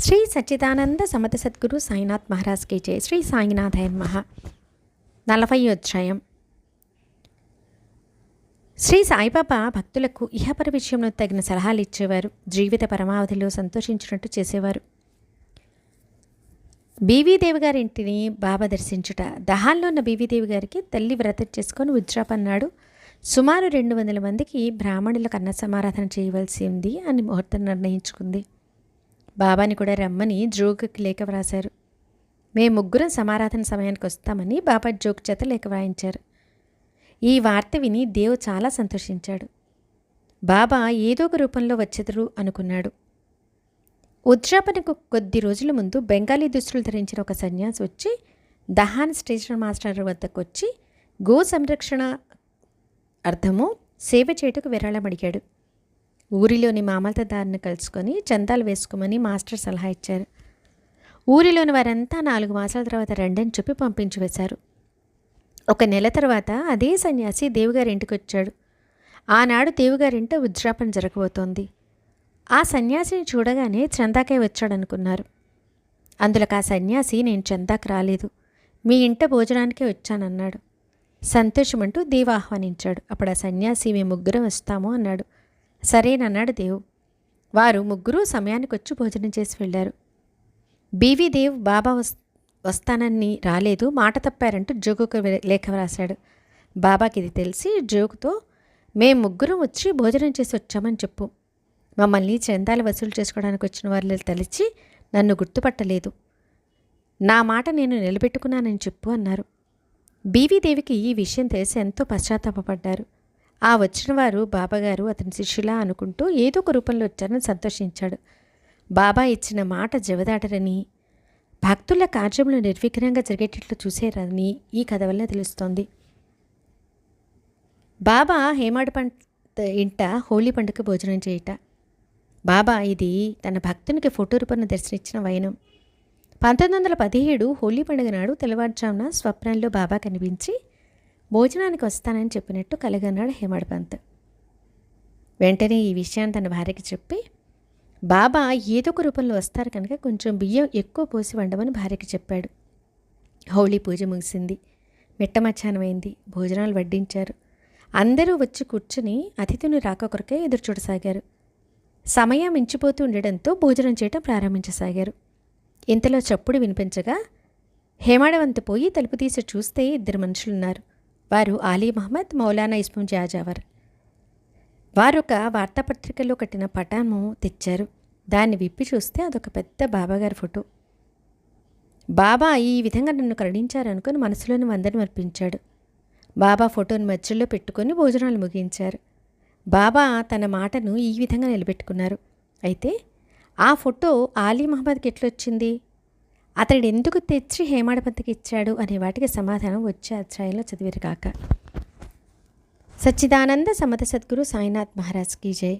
శ్రీ సచ్చిదానంద సమత సద్గురు సాయినాథ్ మహారాజ్కి జయ శ్రీ సాయినాథాయ మహా నలభై అధ్యాయం. శ్రీ సాయిబాబా భక్తులకు ఇహపర విషయంలో తగిన సలహాలు ఇచ్చేవారు. జీవిత పరమావధిలో సంతోషించినట్టు చేసేవారు. బీవీదేవి గారి ఇంటిని బాబా దర్శించుట. దహాల్లో ఉన్న బీవీదేవి గారికి తల్లి వ్రతం చేసుకొని ఉజ్రాపన్నాడు సుమారు రెండు వందల మందికి బ్రాహ్మణులకు అన్న సమారాధన చేయవలసి ఉంది అని ముహూర్తం నిర్ణయించుకుంది. బాబాని కూడా రమ్మని జోగుకి లేఖ వ్రాశారు. మేము ముగ్గురం సమారాధన సమయానికి వస్తామని బాబా జోక్ చేత లేఖ వ్రాయించారు. ఈ వార్త విని దేవ్ చాలా సంతోషించాడు. బాబా ఏదో ఒక రూపంలో వచ్చెదరు అనుకున్నాడు. ఉద్రాపనకు కొద్ది రోజుల ముందు బెంగాలీ దుస్తులు ధరించిన ఒక సన్యాసి వచ్చి దహాన్ స్టేషన్ మాస్టర్ వద్దకు వచ్చి గో సంరక్షణ అర్థము సేవ చేయుటకు విరాళం అడిగాడు ఊరిలోని మామలతదారిని కలుసుకొని చందాలు వేసుకోమని మాస్టర్ సలహా ఇచ్చారు. ఊరిలోని వారంతా నాలుగు మాసాల తర్వాత రెండని చెప్పి పంపించి వేశారు. ఒక నెల తర్వాత అదే సన్యాసి దేవుగారి ఇంటికి వచ్చాడు. ఆనాడు దేవుగారింట ఉజ్రాపన జరగబోతోంది. ఆ సన్యాసిని చూడగానే చందాకే వచ్చాడనుకున్నారు. అందులోకి ఆ సన్యాసి నేను చందాకు రాలేదు. మీ ఇంట భోజనానికే వచ్చానన్నాడు. సంతోషమంటూ దీవాహ్వానించాడు. అప్పుడు ఆ సన్యాసి మేము ముగ్గురం వస్తాము అన్నాడు. సరేనన్నాడు దేవు. వారు ముగ్గురూ సమయానికి వచ్చి భోజనం చేసి వెళ్ళారు. బీవీ దేవ్ బాబా వస్ వస్తానని రాలేదు. మాట తప్పారంటూ జోగుకు లేఖ రాశాడు బాబాకి ఇది తెలిసి జోగుతో మేం ముగ్గురం వచ్చి భోజనం చేసి వచ్చామని చెప్పు. మమ్మల్ని చందాలు వసూలు చేసుకోవడానికి వచ్చిన వాళ్ళు తలిచి నన్ను గుర్తుపట్టలేదు. నా మాట నేను నిలబెట్టుకున్నానని చెప్పు అన్నారు. బీవీదేవికి ఈ విషయం తెలిసి ఎంతో పశ్చాత్తాపడ్డారు ఆ వచ్చిన వారు బాబాగారు అతని శిష్యులా అనుకుంటూ ఏదో ఒక రూపంలో వచ్చారని సంతోషించాడు. బాబా ఇచ్చిన మాట జవదాటరని భక్తుల కార్యములు నిర్విఘ్నంగా జరిగేటట్లు చూసేరని ఈ కథ వల్ల తెలుస్తోంది. బాబా హేమాడు పంట ఇంట హోలీ పండుగ భోజనం చేయట. బాబా ఇది తన భక్తునికి ఫోటో రూపంలో దర్శనిచ్చిన వైనం. పంతొమ్మిది వందల పదిహేడు హోలీ పండుగ నాడు తెల్లవారుజామున స్వప్నంలో బాబా కనిపించి భోజనానికి వస్తానని చెప్పినట్టు కలగన్నాడు హేమాడ్ పంత్. వెంటనే ఈ విషయాన్ని తన భార్యకి చెప్పి బాబా ఏదో ఒక రూపంలో వస్తారు కనుక కొంచెం బియ్యం ఎక్కువ పోసి వండమని భార్యకి చెప్పాడు. హోళీ పూజ ముగిసింది. మిట్ట మధ్యాహ్నమైంది భోజనాలు వడ్డించారు. అందరూ వచ్చి కూర్చుని అతిథిని రాక ఎదురు చూడసాగారు. సమయం మించిపోతూ ఉండడంతో భోజనం చేయటం ప్రారంభించసాగారు. ఇంతలో చప్పుడు వినిపించగా హేమాడవంత పోయి తలుపు తీసి చూస్తే ఇద్దరు మనుషులున్నారు. వారు ఆలీ మహమ్మద్ మౌలానా ఇస్మం జాజావర్ వారు. ఒక వార్తాపత్రికలో కట్టిన పటాను తెచ్చారు. దాన్ని విప్పి చూస్తే అదొక పెద్ద బాబాగారి ఫోటో. బాబా ఈ విధంగా నన్ను కరుణించారనుకుని మనసులోని వందని అర్పించాడు. బాబా ఫోటోని మధ్యలో పెట్టుకొని భోజనాలు ముగించారు. బాబా తన మాటను ఈ విధంగా నిలబెట్టుకున్నారు. అయితే ఆ ఫోటో ఆలీ మహమ్మద్కి ఎట్లొచ్చింది? అతడు ఎందుకు తెచ్చి హేమాడపతికి ఇచ్చాడు అనే వాటికి సమాధానం వచ్చే అధ్యాయంలో చదివారు కాక సచ్చిదానంద సమత సద్గురు సాయినాథ్ మహారాజ్ కీ జై.